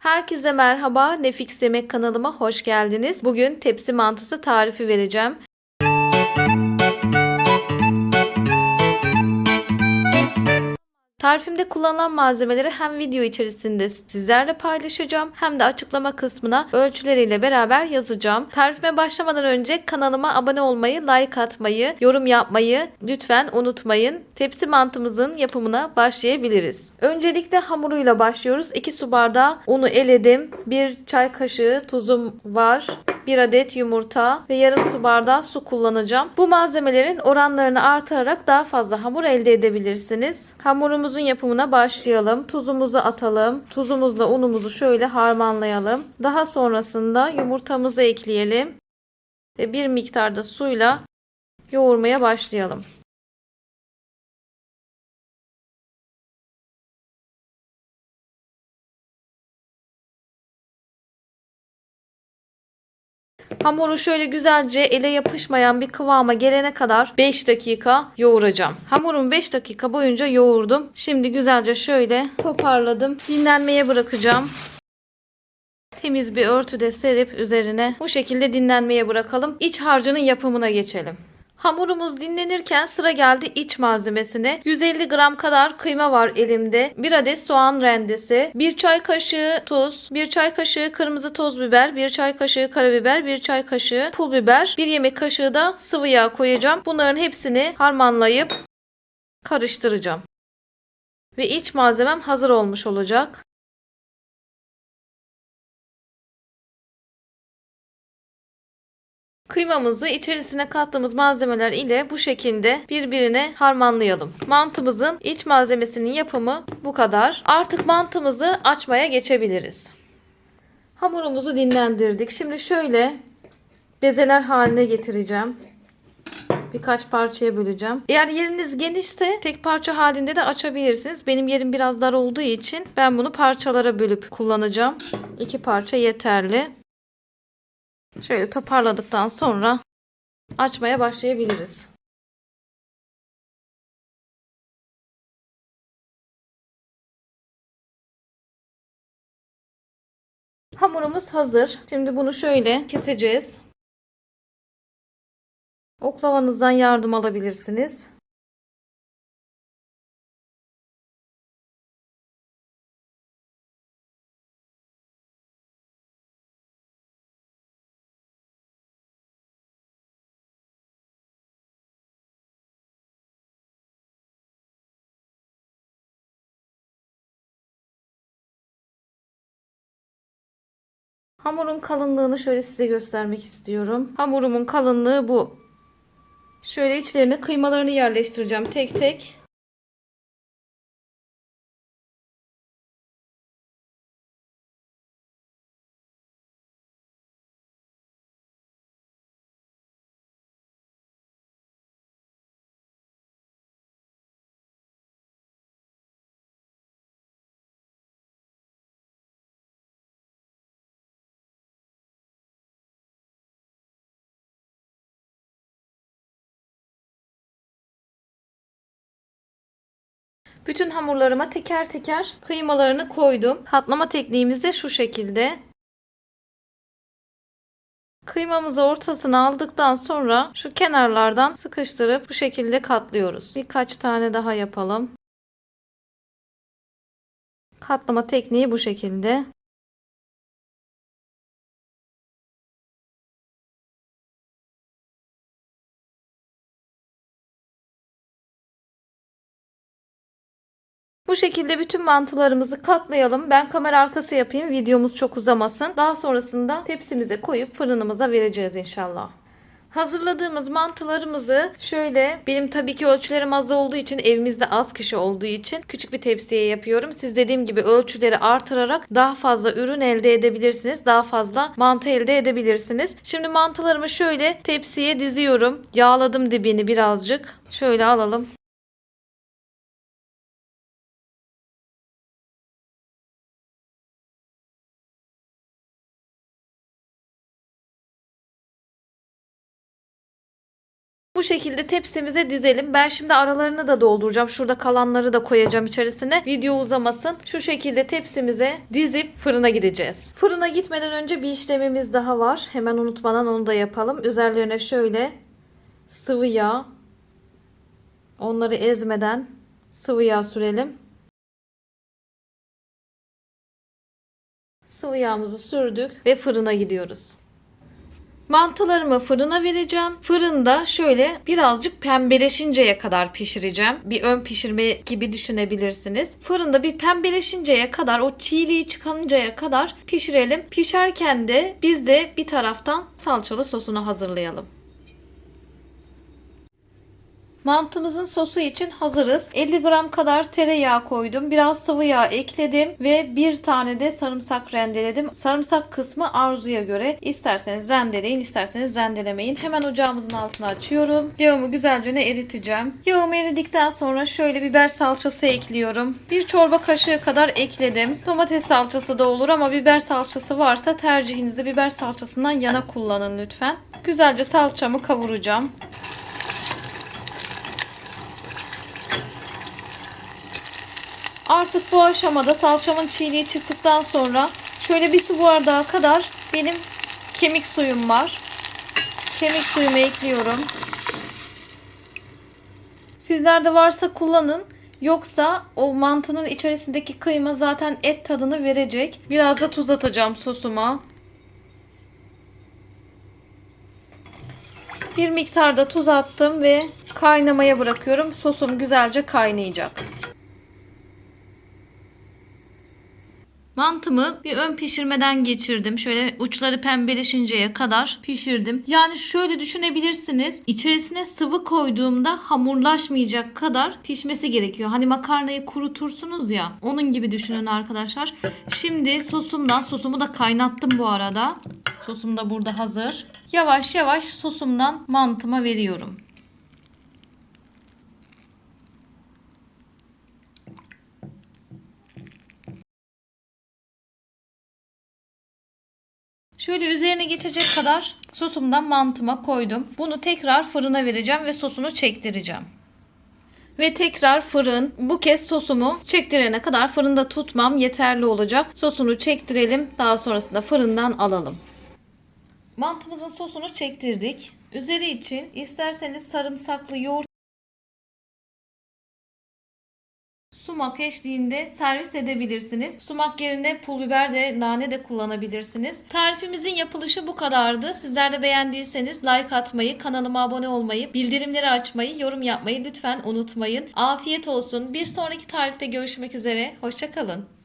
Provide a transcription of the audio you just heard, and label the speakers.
Speaker 1: Herkese merhaba. Nefix Yemek kanalıma hoş geldiniz. Bugün tepsi mantısı tarifi vereceğim. Tarifimde kullanılan malzemeleri hem video içerisinde sizlerle paylaşacağım hem de açıklama kısmına ölçüleriyle beraber yazacağım. Tarifime başlamadan önce kanalıma abone olmayı, like atmayı, yorum yapmayı lütfen unutmayın. Tepsi mantımızın yapımına başlayabiliriz. Öncelikle hamuruyla başlıyoruz. 2 su bardağı unu eledim. 1 çay kaşığı tuzum var. 1 adet yumurta ve yarım su bardağı su kullanacağım. Bu malzemelerin oranlarını artırarak daha fazla hamur elde edebilirsiniz. Hamurumuzun yapımına başlayalım. Tuzumuzu atalım. Tuzumuzla unumuzu şöyle harmanlayalım. Daha sonrasında yumurtamızı ekleyelim. Ve bir miktarda suyla yoğurmaya başlayalım. Hamuru şöyle güzelce ele yapışmayan bir kıvama gelene kadar 5 dakika yoğuracağım. Hamurumu 5 dakika boyunca yoğurdum. Şimdi güzelce şöyle toparladım. Dinlenmeye bırakacağım. Temiz bir örtüde serip üzerine bu şekilde dinlenmeye bırakalım. İç harcının yapımına geçelim. Hamurumuz dinlenirken sıra geldi iç malzemesine. 150 gram kadar kıyma var elimde. 1 adet soğan rendesi, 1 çay kaşığı tuz, 1 çay kaşığı kırmızı toz biber, 1 çay kaşığı karabiber, 1 çay kaşığı pul biber, 1 yemek kaşığı da sıvı yağ koyacağım. Bunların hepsini harmanlayıp karıştıracağım. Ve iç malzemem hazır olmuş olacak. Kıymamızı içerisine kattığımız malzemeler ile bu şekilde birbirine harmanlayalım. Mantımızın iç malzemesinin yapımı bu kadar. Artık mantımızı açmaya geçebiliriz. Hamurumuzu dinlendirdik. Şimdi şöyle bezeler haline getireceğim. Birkaç parçaya böleceğim. Eğer yeriniz genişse tek parça halinde de açabilirsiniz. Benim yerim biraz dar olduğu için ben bunu parçalara bölüp kullanacağım. İki parça yeterli. Şöyle toparladıktan sonra açmaya başlayabiliriz. Hamurumuz hazır. Şimdi bunu şöyle keseceğiz. Oklavanızdan yardım alabilirsiniz. Hamurun kalınlığını şöyle size göstermek istiyorum. Hamurumun kalınlığı bu. Şöyle içlerine kıymalarını yerleştireceğim tek tek. Bütün hamurlarıma teker teker kıymalarını koydum. Katlama tekniğimiz de şu şekilde. Kıymamızı ortasına aldıktan sonra şu kenarlardan sıkıştırıp bu şekilde katlıyoruz. Birkaç tane daha yapalım. Katlama tekniği bu şekilde. Bu şekilde bütün mantılarımızı katlayalım. Ben kamera arkası yapayım. Videomuz çok uzamasın. Daha sonrasında tepsimize koyup fırınımıza vereceğiz inşallah. Hazırladığımız mantılarımızı şöyle benim tabii ki ölçülerim az olduğu için evimizde az kişi olduğu için küçük bir tepsiye yapıyorum. Siz dediğim gibi ölçüleri artırarak daha fazla ürün elde edebilirsiniz. Daha fazla mantı elde edebilirsiniz. Şimdi mantılarımı şöyle tepsiye diziyorum. Yağladım dibini birazcık. Şöyle alalım. Bu şekilde tepsimize dizelim. Ben şimdi aralarını da dolduracağım. Şurada kalanları da koyacağım içerisine. Video uzamasın. Şu şekilde tepsimize dizip fırına gideceğiz. Fırına gitmeden önce bir işlemimiz daha var. Hemen unutmadan onu da yapalım. Üzerlerine şöyle sıvı yağ onları ezmeden sıvı yağ sürelim. Sıvı yağımızı sürdük ve fırına gidiyoruz. Mantılarımı fırına vereceğim. Fırında şöyle birazcık pembeleşinceye kadar pişireceğim. Bir ön pişirme gibi düşünebilirsiniz. Fırında bir pembeleşinceye kadar o çiğliği çıkıncaya kadar pişirelim. Pişerken de biz de bir taraftan salçalı sosunu hazırlayalım. Mantımızın sosu için hazırız. 50 gram kadar tereyağı koydum. Biraz sıvı yağ ekledim ve bir tane de sarımsak rendeledim. Sarımsak kısmı arzuya göre isterseniz rendeleyin, isterseniz rendelemeyin. Hemen ocağımızın altını açıyorum. Yağımı güzelce eriteceğim. Yağım eridikten sonra şöyle biber salçası ekliyorum. Bir çorba kaşığı kadar ekledim. Domates salçası da olur ama biber salçası varsa tercihinizi biber salçasından yana kullanın lütfen. Güzelce salçamı kavuracağım. Artık bu aşamada salçamın çiğliği çıktıktan sonra şöyle bir su bardağı kadar benim kemik suyum var. Kemik suyumu ekliyorum. Sizlerde varsa kullanın. Yoksa o mantının içerisindeki kıyma zaten et tadını verecek. Biraz da tuz atacağım sosuma. Bir miktarda tuz attım ve kaynamaya bırakıyorum. Sosum güzelce kaynayacak. Mantımı bir ön pişirmeden geçirdim. Şöyle uçları pembeleşinceye kadar pişirdim. Yani şöyle düşünebilirsiniz. İçerisine sıvı koyduğumda hamurlaşmayacak kadar pişmesi gerekiyor. Hani makarnayı kurutursunuz ya. Onun gibi düşünün arkadaşlar. Şimdi sosumdan, sosumu da kaynattım bu arada. Sosum da burada hazır. Yavaş yavaş sosumdan mantıma veriyorum. Şöyle üzerine geçecek kadar sosumdan mantıma koydum. Bunu tekrar fırına vereceğim ve sosunu çektireceğim. Ve tekrar fırın. Bu kez sosumu çektirene kadar fırında tutmam yeterli olacak. Sosunu çektirelim. Daha sonrasında fırından alalım. Mantımızın sosunu çektirdik. Üzeri için isterseniz sarımsaklı yoğurt Sumak eşliğinde servis edebilirsiniz. Sumak yerine pul biber de nane de kullanabilirsiniz. Tarifimizin yapılışı bu kadardı. Sizler de beğendiyseniz like atmayı, kanalıma abone olmayı, bildirimleri açmayı, yorum yapmayı lütfen unutmayın. Afiyet olsun. Bir sonraki tarifte görüşmek üzere. Hoşçakalın.